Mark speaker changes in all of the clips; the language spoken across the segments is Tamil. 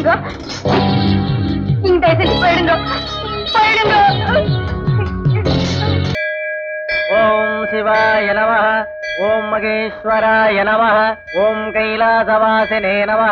Speaker 1: పోయిందో ఇంకైతే పోయిందో పోయిందో
Speaker 2: ఓం శివాయ నమ. ఓం మగేశ్వరాయ నమ. ఓం కైలాసవాసినే నమ.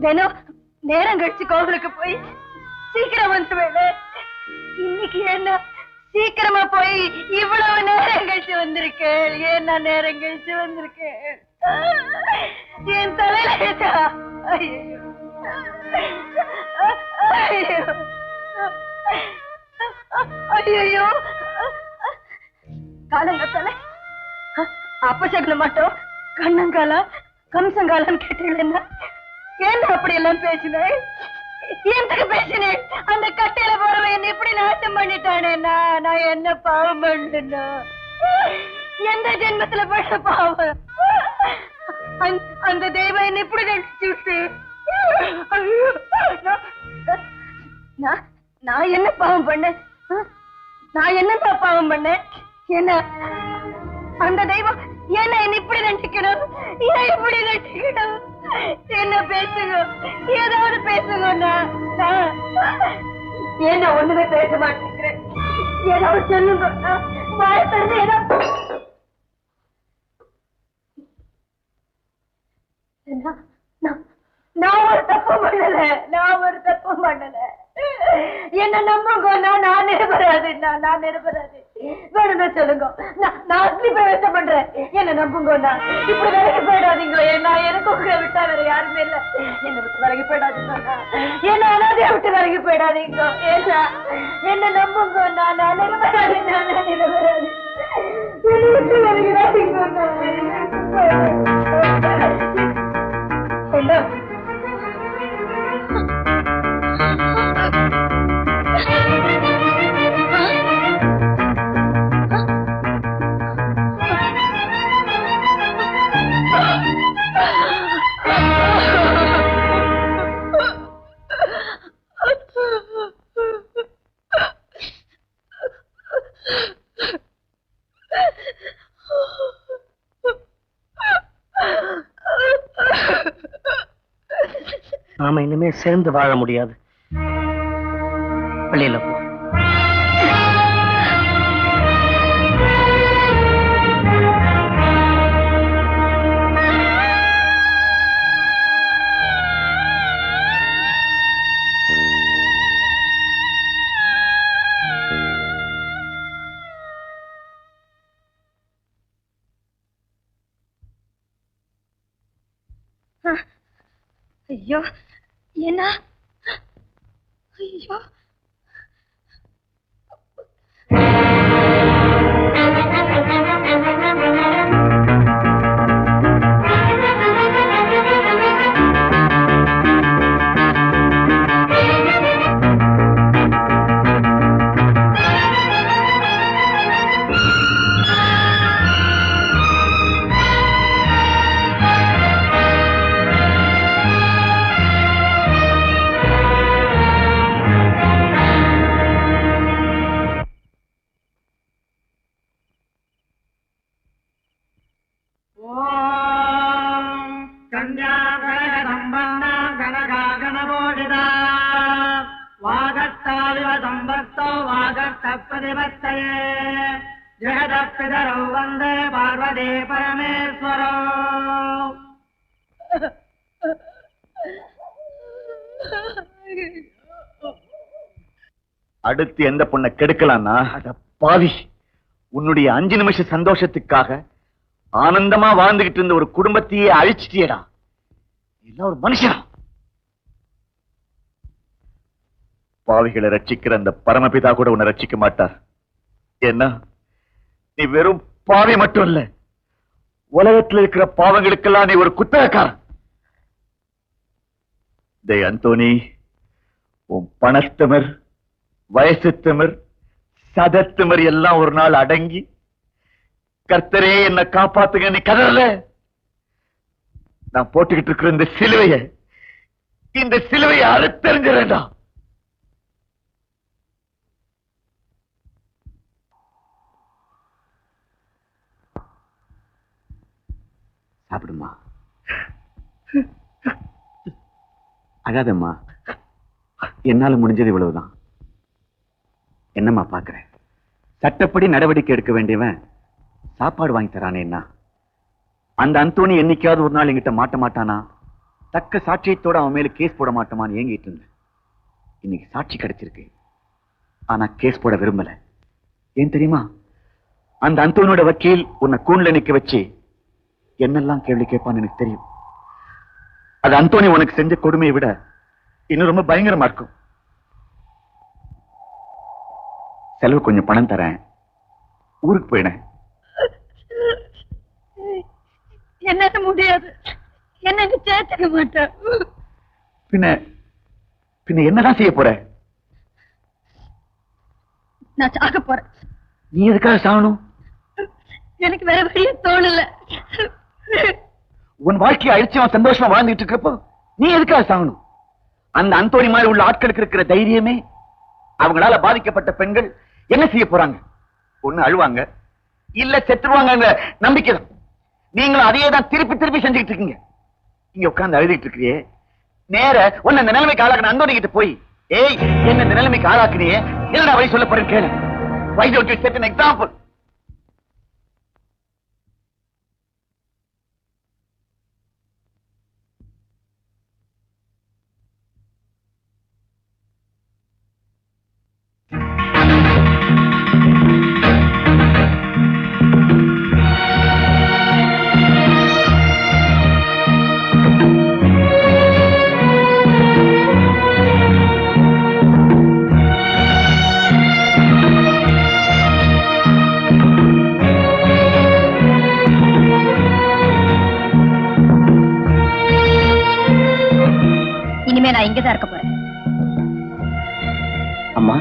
Speaker 1: தினம் நேரம் கழிச்சு கோவிலுக்கு போய் சீக்கிரம் வந்துருவேன் இன்னைக்கு என்ன? சீக்கிரமா போய் இவ்வளவு நேரம் கழிச்சு வந்திருக்கேன் ஏன் நான் நேரம் கழிச்சு வந்திருக்கேன் என் தலையில ஏதா? ஐயையோ. ஐயையோ. ஐயையோ. காலங்கத்தால. அப்பசகுன மாட்டோம். கண்ணங்காலா? கம்சங்காலான்னு கேட்டீங்களா ஏன் அப்படி எல்லாம் பேசினேன் எதுக்கு பேசினேன் அந்த கட்டையில போறவன் என்ன இப்படி நாசம் பண்ணிட்டானே? நான் நான் என்ன பாவம் பண்ணுனா எந்த ஜென்மத்துல பண்ண பாவம்? அந்த- அந்த தெய்வம் என்ன இப்படி நினைச்சு விட்டு? நான்- நான் என்ன பாவம் பண்ணேன்? நான் என்ன பாவம் பண்ணேன்? என்ன அந்த தெய்வம் என்ன என்ன இப்படி நினைச்சுக்கணும் ஏன் இப்படி நினைச்சுக்கணும் என்ன பேசுங்க? ஏதாவது பேசுங்க நான் நான் ஏன் நான் ஒண்ணுமே பேச மாட்டேங்கிறேன். ஏதாவது சொல்லுங்க நான் வாய் திறந்து ஏதாவது நான்- நான்- நான் ஒரு தப்பு பண்ணல. நான் ஒரு தப்பு பண்ணல. என்ன நம்புங்க நான் நான் நிரபராது நான் நான் நிரபராது. வேணும்னா சொல்லுங்க. நான் அக்னி பிரவேசம் பண்றேன். என்ன நம்புங்க இப்படி விலகி போயிடாதீங்க. நான் எனக்கு உங்களை விட்டா வேற யாருமே இல்ல. என்ன விட்டு விலகி போயிடாதீங்க என்ன அனாதைய விட்டு விலகி போயிடாதீங்க. ஏன்னா என்ன நம்புங்க நான் நான் நிரபராது நான் நான் நிரபராது விட்டு விலகிடாதீங்க என்ன
Speaker 2: நாம இனிமே சேர்ந்து வாழ முடியாது வெளியில போ
Speaker 1: ஐயோ என்ன ஐயோ
Speaker 2: வாகத்தாலிவ சம்பத்தோ வாகத்தப்பதிபத்தயே ஜெகதப்பிதரௌ வந்தே பார்வதி பரமேஸ்வரோ.
Speaker 3: அடுத்து எந்த பொண்ணை கெடுக்கலாம்னா பாவி. உன்னுடைய அஞ்சு நிமிஷ சந்தோஷத்துக்காக ஆனந்தமா வாழ்ந்துகிட்டு இருந்த ஒரு குடும்பத்தையே அழிச்சிட்டியடா. எல்லாம் ஒரு மனுஷனா. பாவிகளை ரட்சிக்கிற அந்த பரமபிதா கூட உன்னை ரட்சிக்க மாட்டார். என்ன நீ வெறும் பாவி மட்டும் இல்ல உலகத்துல இருக்கிற பாவங்களுக்கெல்லாம் நீ ஒரு குத்தகக்காரன். டேய் அந்தோனி உன் பணஸ்தமர் வயசு திமிர் சதத்திமிர் எல்லாம் ஒரு நாள் அடங்கி கர்த்தரே என்ன காப்பாத்துங்க நீ கதறல. நான் போட்டுக்கிட்டு இருக்கிற இந்த சிலுவைய இந்த சிலுவையை அறுத்தறிஞ்சிடா சாப்பிடுமா? அழாதம்மா. என்னால முடிஞ்சது இவ்வளவுதான். என்னம்மா பாக்குற? சட்டப்படி நடவடிக்கை எடுக்க வேண்டியவன் சாப்பாடு வாங்கி தரானேன்னா அந்த அந்தோணி என்னைக்காவது ஒரு நாள் என்கிட்ட மாட்ட மாட்டானா? தக்க சாட்சியத்தோட அவன் மேல கேஸ் போட மாட்டோமான்னு ஏங்கிட்டு இருந்தேன். இன்னைக்கு சாட்சி கிடைச்சிருக்கு. ஆனா கேஸ் போட விரும்பல. ஏன் தெரியுமா? அந்த அந்தோனியோட வக்கீல் உன்னை கூண்ல நிக்க வச்சு என்னெல்லாம் கேள்வி கேட்பான்னு எனக்கு தெரியும். அது அந்தோனி உனக்கு செஞ்ச கொடுமையை விட இன்னும் ரொம்ப பயங்கரமா இருக்கும். செலவு கொஞ்சம் பணம் தரேன். ஊருக்கு போயினேன்
Speaker 1: என்னால முடியாது. என்ன நீ சேர்த்துக்க மாட்டேன்
Speaker 3: பின்ன பின்ன என்னதான் செய்ய போற?
Speaker 1: நான் சாக போறேன்.
Speaker 3: நீ எதுக்காக சாகணும்?
Speaker 1: எனக்கு வேற வழியே தோணல.
Speaker 3: உன் வாழ்க்கையை அழிச்சு அவன் சந்தோஷமா வாழ்ந்துட்டு இருக்கப்போ நீ எதுக்காக சாகணும்? அந்த அந்தோணி மாதிரி உள்ள ஆட்களுக்கு இருக்கிற தைரியமே அவங்களால பாதிக்கப்பட்ட பெண்கள் என்ன செய்ய போறாங்க? ஒண்ணு அழுவாங்க இல்ல செத்துருவாங்க நம்பிக்கை தான் நீங்களும் அதையே தான் திருப்பி திருப்பி செஞ்சுக்கிட்டு இருக்கீங்க. இங்க உட்கார்ந்து அழுதுகிட்டு இருக்கிறியே. நேர உன்னை இந்த நிலைமைக்கு ஆளாக்கின அந்தோணி கிட்ட போய் ஏய் என்ன இந்த நிலைமைக்கு ஆளாக்குனியே? என்னடா வழி சொல்ல கேளு. Why don't you set
Speaker 1: இருக்க போறேன்.
Speaker 2: அம்மா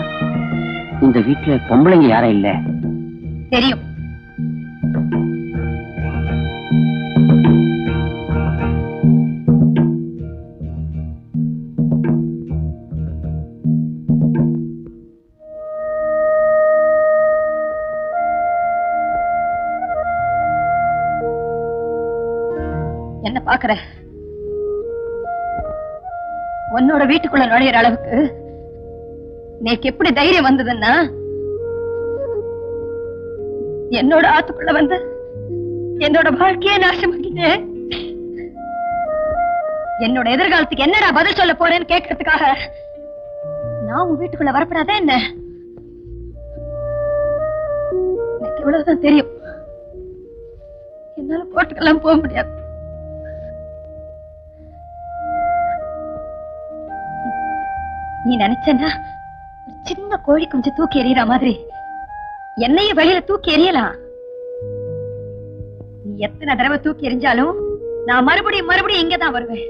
Speaker 2: இந்த வீட்டுல பொம்பளைங்க யாரும் இல்ல?
Speaker 1: தெரியும். உன்னோட வீட்டுக்குள்ள நுழையிற அளவுக்கு நேக்கு எப்படி தைரியம் வந்ததுன்னா என்னோட ஆத்துக்குள்ள வந்து என்னோட வாழ்க்கையே நாசமாக்கிட்டே என்னோட எதிர்காலத்துக்கு என்னடா பதில் சொல்ல போறேன்னு கேட்கறதுக்காக நான் உன் வீட்டுக்குள்ள வரப்படாதே என்ன? எனக்கு இவ்வளவுதான் தெரியும். என்னால போட்டுக்கெல்லாம் போக முடியாது. நீ நினைச்சனா ஒரு சின்ன கோழி கொஞ்சம் தூக்கி எறியற மாதிரி. என்னையும் வெளியில தூக்கி எறியலாம். நீ எத்தனை தடவை தூக்கி எறிஞ்சாலும் நான் மறுபடியும் மறுபடியும் இங்கதான் வருவேன்.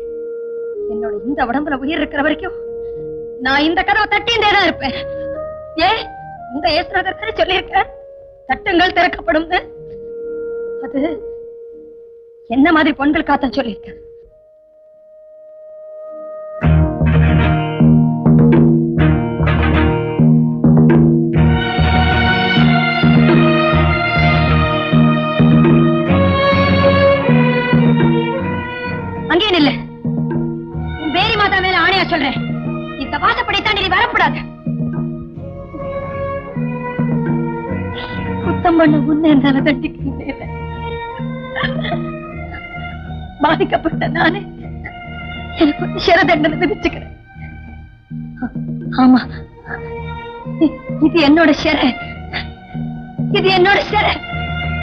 Speaker 1: என்னோட இந்த உடம்புல உயிர் இருக்கிற வரைக்கும் நான் இந்த கதவை தட்டின்றே தான் இருப்பேன். ஏ இந்த ஏசுநாதர் சொல்லியிருக்கேன் தட்டுங்கள் திறக்கப்படும். அது என்ன மாதிரி பொண்கள் காத்தான் சொல்லியிருக்கேன் குத்தம் பண்ண முன்ன என்னால தண்டிக்க முடியல பாதிக்கப்பட்ட நானே எனக்கு ஒரு சிற தண்டனை விதிச்சுக்கிறேன். ஆமா. இது என்னோட சிற இது என்னோட சிற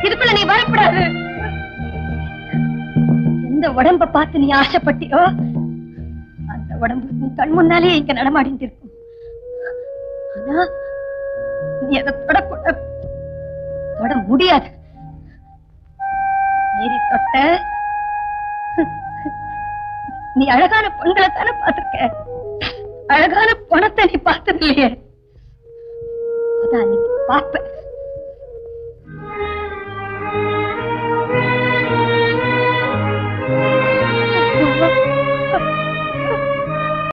Speaker 1: இதுக்குள்ள நீ வரக்கூடாது. எந்த உடம்ப பார்த்து நீ ஆசைப்பட்டியோ அந்த உடம்பு நீ கண் முன்னாலே இங்க நடமாடிட்டு இருக்கும். ஆனா நீ அதை தொடக்கூடாது. தொட முடியாது. மீறி தொட்ட நீ அழகான பொண்களை தானே பார்த்திருக்க? அழகான பணத்தை நீ பார்த்ததில்லையே அதான் நீ பார்ப்ப